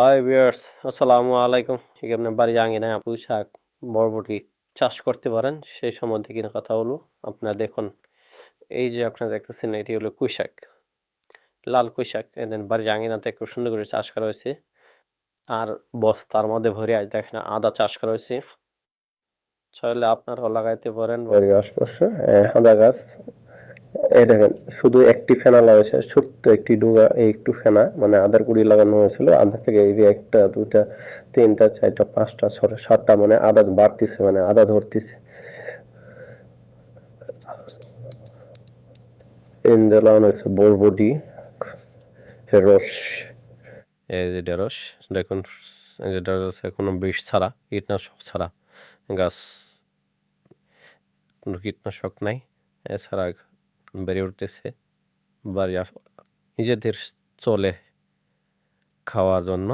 Hi viewers আসসালামু আলাইকুম এখানে বাড়ি আঙিনায় পুঁই শাক বরবটি চাষ করতে পারেন। সেই সম্বন্ধে কিনা কথা হলো আপনারা দেখুন, এই যে আপনারা দেখতেছেন, এটি হলো কুই শাক, লাল কুই শাক। এদের বাড়ির আঙিনাতে খুব সুন্দর করে চাষ করা হয়েছে। আর বস্তার মধ্যে ভরে দেখেন, আদা চাষ করা হয়েছে। চাইলে আপনারাও লাগাইতে পারেন। বাড়ির আশপাশে আদা গাছ। এই দেখেন, শুধু একটি ফেনা লাগাইছে, ছোট্ট একটি ডুগা একটু ফেনা মানে আদার কুড়ি লাগানো হয়েছিল আদা থেকে এই যে একটা দুটা তিনটা, চারটা, পাঁচটা ছটা সাতটা মানে আদা বাড়তিছে মানে আদা ধরতিছে। লাগানো হয়েছে, বরবটি রস এই যে ঢেঁড়স, দেখুন, এই যে কোনো বিষ ছাড়া, কীটনাশক ছাড়া, গাছ, কোনো কীটনাশক নাই, এছাড়া বেড়ে উঠতেছে, বাড়ি নিজেদের চলে খাওয়ার জন্য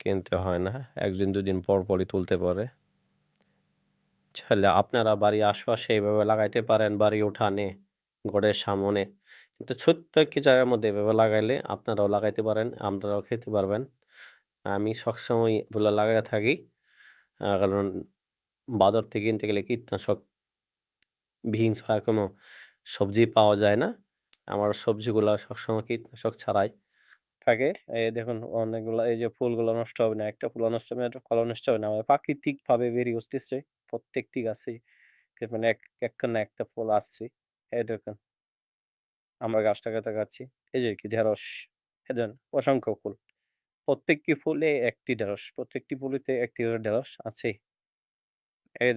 কিনতে হয় না, একদিন দুদিন পর পরই তুলতে পারে। চাইলে আপনারা বাড়ি আশপাশে এইভাবে লাগাইতে পারেন, বাড়ি উঠানে, ঘরের সামনে। কিন্তু ছোট্ট একটি জায়গার মধ্যে এভাবে লাগাইলে আপনারাও লাগাইতে পারেন আপনারাও খেতে পারবেন। আমি সবসময় এগুলো লাগাই থাকি কারণ বাজার থেকে কিনতে গেলে কীটনাশক বিহীন ছাড়া কোনো সবজি পাওয়া যায় না। আমার সবজিগুলো সবসময় কীটনাশক ছাড়াই থাকে। এই দেখুন অনেকগুলো, এই যে ফুলগুলো নষ্ট হবে না, একটা ফুল নষ্ট হবে না ফলও নষ্ট হবে না। আমার প্রাকৃতিক ভাবে বেরিয়ে আসতেছে প্রত্যেকটি গাছে মানে এক একটা না একটা ফুল আসছে। এই দেখুন, আমরা গাছটাকে তাকাচ্ছি এই যে কি ঢেঁড়স, এই অসংখ্য ফুল। প্রত্যেকটি ফুলে একটি ঢেঁড়স, প্রত্যেকটি ফুলেতে একটি ঢেঁড়স আছে।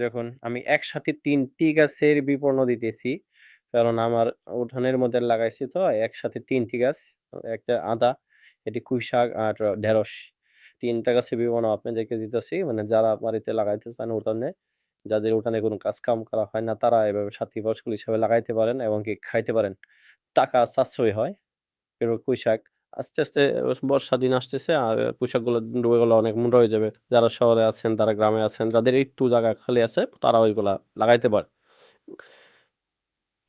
দেখুন, আমি একসাথে তিনটি গাছের বিপণন দিতেছি। কারণ আমার উঠানের মধ্যে লাগাইছি তো, একসাথে তিনটি গাছ, একটা আদা, এটি কুই শাক আর ঢেঁড়স। তিনটা গাছের বিপণন আপনাদেরকে দিতেছি মানে যারা বাড়িতে লাগাইতে চান উঠানে, যাদের উঠানে কোনো কাজ কাম করা হয় না, তারা এভাবে সাথী ফসল হিসাবে লাগাইতে পারেন এবং কি খাইতে পারেন। টাকা সাশ্রয় হয়। এবার পুঁই শাক আস্তে আস্তে বর্ষা দিন আসতেছে আর পুঁই শাকগুলো ডুবে গেলে অনেক মোটা হয়ে যাবে। যারা শহরে আছেন তারা গ্রামে আছেন, যাদের একটু জায়গা খালি আছে, তারা ওইগুলা লাগাইতে পারে।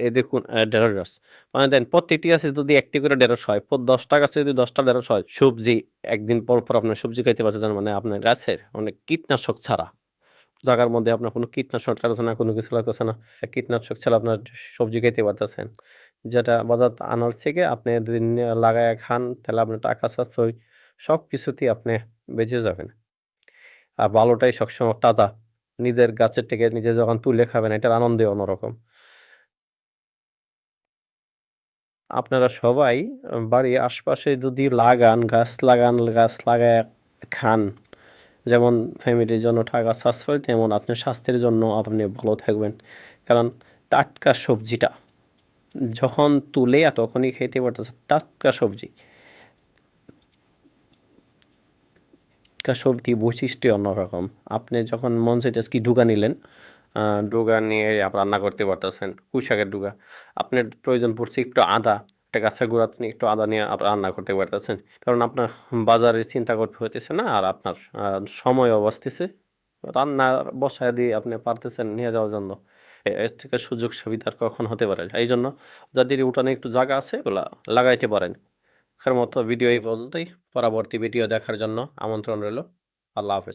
এই দেখুন ঢেঁড়স গাছ। মানে দেন, প্রত্যেকটি গাছে যদি একটি করে ঢেঁড়স হয় দশটা গাছে যদি দশটা ঢেঁড়স হয়, সবজি, একদিন পর পর আপনার সবজি খাইতে পারছেন মানে আপনার গাছের অনেক কীটনাশক ছাড়া। জায়গার মধ্যে আপনার কোনো কীটনাশক না কোনো কিছু লাগতেছে না। কীটনাশক ছাড়া আপনার সবজি খাইতে পারতেছেন। যেটা বাজার আনার থেকে আপনি যদি লাগায় খান, তাহলে আপনার টাকা সাশ্রয় সব কিছুতেই আপনি বেঁচে যাবেন। আর ভালোটাই সবসময় তাজা, নিজের গাছের থেকে নিজে যখন তুলে খাবেন, এটার আনন্দে অন্যরকম। আপনারা সবাই বাড়ির আশপাশে যদি লাগান, গাছ লাগান, গাছ লাগায় খান, যেমন ফ্যামিলির জন্য টাকা সাশ্রয়, তেমন আপনার স্বাস্থ্যের জন্য আপনি ভালো থাকবেন। কারণ টাটকা সবজিটা যখন তুলে আর তখনই খেতে পারতেছে টাটকা সবজি। সবজি বৈশিষ্ট্য অন্যরকম। আপনি যখন মন চাইতেছে কি ডুগা নিলেন? ডুগা নিয়ে রান্না করতে পারতেছেন কুশাকের ডুগা। আপনার প্রয়োজন পড়ছে একটু আদা একটা গাছের গোড়া আপনি একটু আদা নিয়ে রান্না করতে পারতেছেন। কারণ আপনার বাজারে চিন্তা করতে হইতেছে না আর আপনার আহ, সময়ও বাঁচতেছে রান্না বসায় দিয়ে আপনি পারতেছেন নিয়ে যাওয়ার জন্য। এর থেকে সুযোগ সুবিধার কখন হতে পারে? এই জন্য যাদের উঠানে একটু জায়গা আছে ওগুলা লাগাইতে পারেন। এর মতো ভিডিও এই পর্যন্তই। পরবর্তী ভিডিও দেখার জন্য আমন্ত্রণ রইল। আল্লাহ হাফেজ।